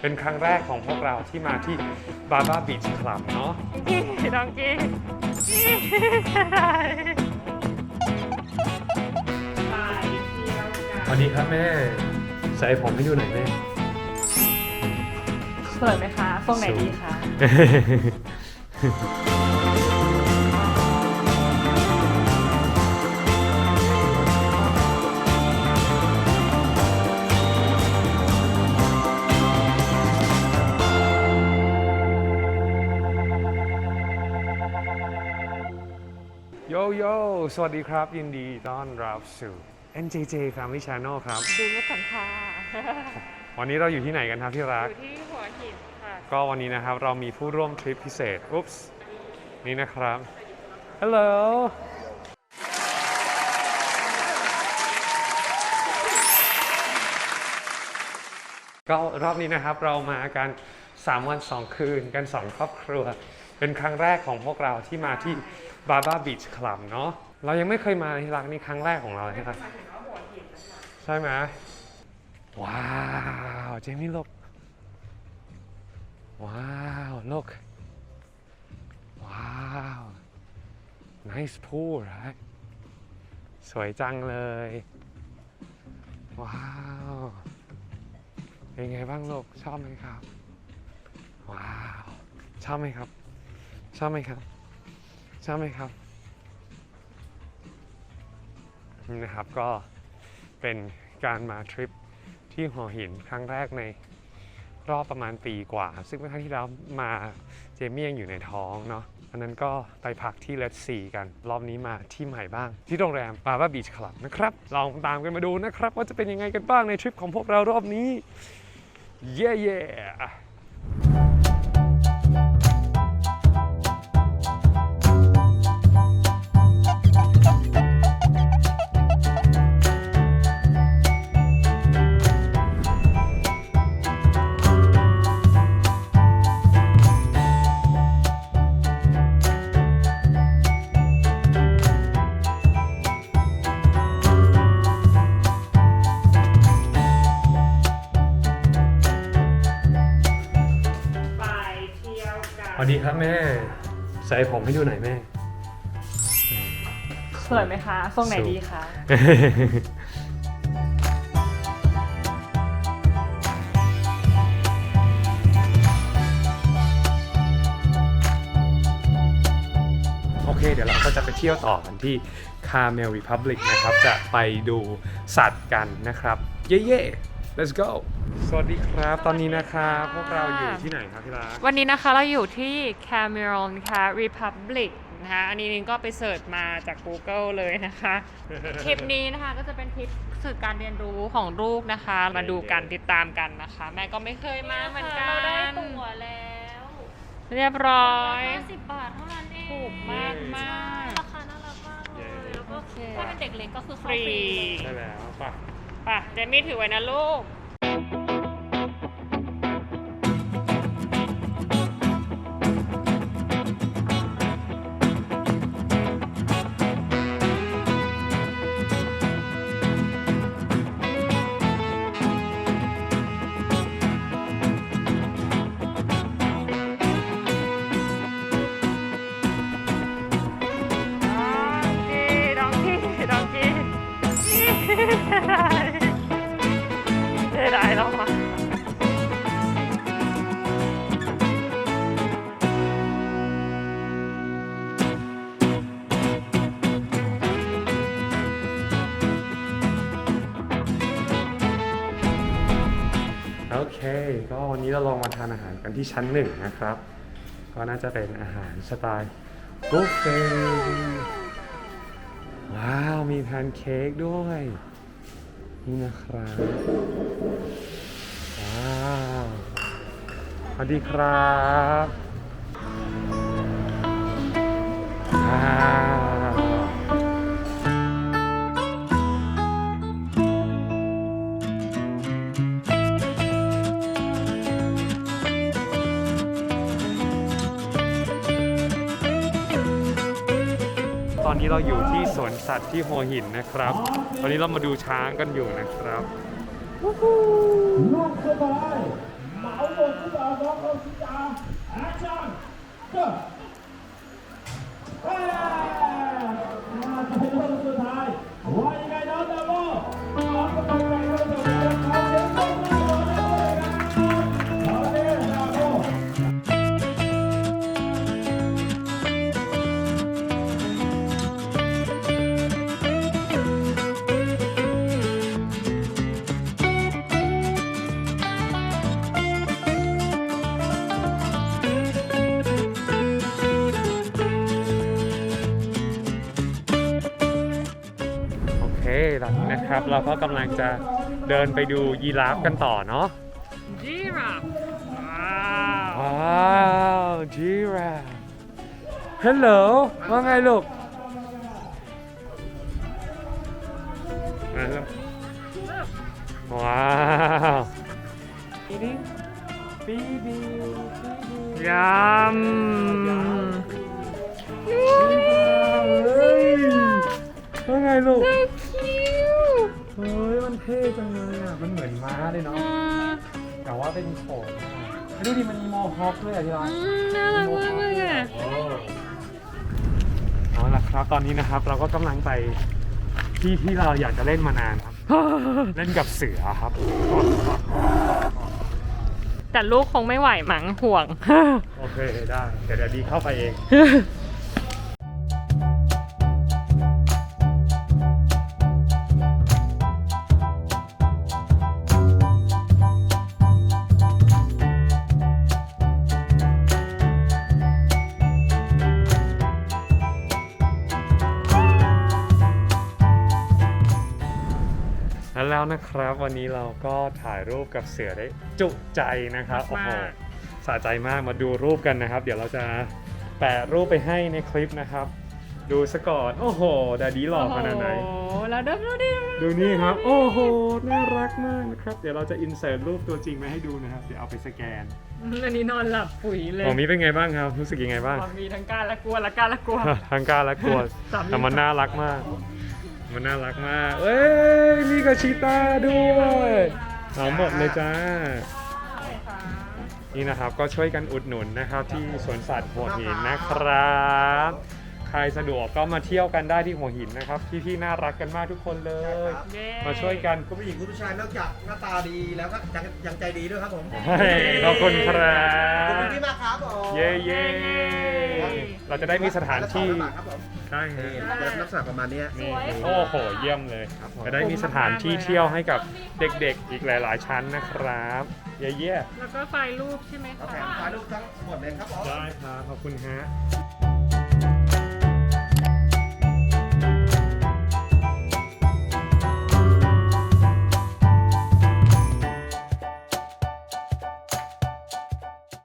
เป็นครั้งแรกของพวกเราที่มาที่บาบาบีชคลับเนาะดองกี้ไปเที่ยวกัสวัสดีครับแม่ ใส่ผมให้ดูหน่อยแม่สวยไหมคะทรงไหนดีคะ โยโย่สวัสดีครับ ยินดีต้อนรับสู่ NJJ Family Channel ครับ ดูรถสันค่ะวันนี้เราอยู่ที่ไหนกันครับที่รัอก ยู่ที่หัวหินค่ะ ก็วันนี้นะครับ เรามีผู้ร่วมทริปพิเศษ อุ๊ปส์นี่นะครับ ฮัลโหล ก็รอบนี้นะครับเรามากัน 3 วัน 2 คืนกัน 2 ครอบครัว เป็นครั้งแรกของพวกเราที่มาที่บาบาบีชคลับเนาะเรายังไม่เคยมาที่รักนี่ครั้งแรกของเราเลยนะครับใช่ไหมว้าวเจมี่ลก Wow, look. Wow. Nice pool, right? สวยจังเลย ว้าว เป็นไงบ้างลูกชอบไหมครับ ว้าว ชอบไหมครับ ชอบไหมครับ ชอบไหมครับนะครับก็เป็นการมาทริปที่หัวหินครั้งแรกในรอบประมาณปีกว่า ซึ่งเมื่อครั้งที่แล้วมาเจมี่ยังอยู่ในท้องเนาะอันนั้นก็ไปพักที่เลดซีกัน รอบนี้มาที่ใหม่บ้าง ที่โรงแรมบาบาบีชคลับนะครับ ลองตามกันมาดูนะครับ ว่าจะเป็นยังไงกันบ้างในทริปของพวกเรารอบนี้ เย้เย้ ดีครับแม่ ใส่ผมให้ดูหน่อยแม่ สวยไหมคะทรงไหนดีคะโอเค เดี๋ยวเราก็จะไปเที่ยวต่อกันที่ Carmel Republic นะครับ จะไปดูสัตว์กันนะครับ เย้ let's go สวัสดีครับ ตอนนี้นะครับพวกเราอยู่ที่ไหนครับพี่รักวันนี้นะคะเราอยู่ที่ Cameron ค่ะ Republic นะคะอันนี้นิงก็ไปเสิร์ชมาจาก Google เลยนะคะทริปนี้นะคะก็จะเป็นทริปสื่อการเรียนรู้ของลูกนะคะ มาดูกันติดตามกันนะคะ แม่ก็ไม่เคยมาเหมือนกัน เราได้ตั๋วแล้วเรียบร้อย50บาทเท่านั้นเองถูกมากมากราคาน่ารักมากเลยแล้วก็โอเคถ้าเป็นเด็กเล็กก็คือฟเข้ารีฟรีเลยใช่แล้วป่ะ ป่ะเดมี่ถือไว้นะลูก เค ก็วันนี้เราลองมาทานอาหารกันที่ชั้นหนึ่งนะครับ ก็น่าจะเป็นอาหารสไตล์บุฟเฟ่ต์ว้าว มีแพนเค้กด้วย นี่นะครับ ว้าวสวัสดีครับว้าว อนนี้เราอยู่ที่สวนสัตว์ที่หัวหินนะครับ ตอนนี้เรามาดูช้างกันอยู่นะครับลูกเข้าไเหมาหมดทุกอย่างน้องเขาชิจาอาจารย์ก็ นะครับ เราก็กำลังจะเดินไปดูยีราฟกันต่อเนาะยีราฟว้าวว้าวจีราฟฮัลโหลว่าไงลูกมาแล้วว้าวปีดีปีดียำเฮ้ยว่าไงลูกคิวเฮ้ยมันเท่จังเลยอะ มันเหมือนม้าเลยเนาะ แต่ว่าเป็นโขนอะดูดิมันมีโมฮอคด้วยอะที่รักน่ารักมากเลยอะโอ้เอาละครับตอนนี้นะครับเราก็กำลังไปที่ที่เราอยากจะเล่นมานานครับ เล่นกับเสือครับแต่ลูกคงไม่ไหวมั้งห่วง โอเคได้เดี๋ยวเดี๋ยวดีเข้าไปเอง แล้วแล้วนะครับ วันนี้เราก็ถ่ายรูปกับเสือได้จุใจนะครับโอ้โหมากสะใจมากมาดูรูปกันนะครับ เดี๋ยวเราจะแปะรูปไปให้ในคลิปนะครับ ดูสก่อนโอ้โหดาดีหล่อขนาดไหนโอ้โหแล้วดูดูดิดูนี่ครับ โอ้โหน่ารักมากนะครับ เดี๋ยวเราจะอินเสิร์ตรูปตัวจริงมาให้ดูนะครับ เดี๋ยวเอาไปสแกนอันนี้นอนหลับปุ๋ยเลยของมีเป็นไงบ้างครับ รู้สึกยังไงบ้างความมีทั้งกล้ารและกลัวและกล้ารและกลัวทั้งกล้ารและกลัวสามีแต่มันน่ารักมาก มันน่ารักมาก เอ้ยมีกับชีตาด้วยเอาหมดเลยจ้า นี่นะครับก็ช่วยกันอุดหนุนนะครับที่สวนสัตว์หัวหินนะครับ ใครสะดวกก็มาเที่ยวกันได้ที่หัวหินนะครับ พี่ๆน่ารักกันมากทุกคนเลย เย้มาช่วยกัน คุณผู้หญิงคุณผู้ชายนอกจากหน้าตาดีแล้วก็ยังยังใจดีด้วยครับผมเฮ้ยขอบคุณครัขอบคุณบ พี่มากครับผม เย้เย้ เราจะได้มีสถานที่ครับผมใช่ฮะนี่เป็นลักษณะประมาณเนี้ย นี่โอ้โหเยี่ยมเลย ครับผม จะได้มีสถานที่เที่ยวให้กับเด็กๆ อีกหลาย ๆ ชั้นนะครับเย้เย้แล้วก็ไฟล์รูปใช่ไหมครับคะแถมถ่ายรูปทั้งหมดเลยครับผมได้ครับขอบคุณฮะ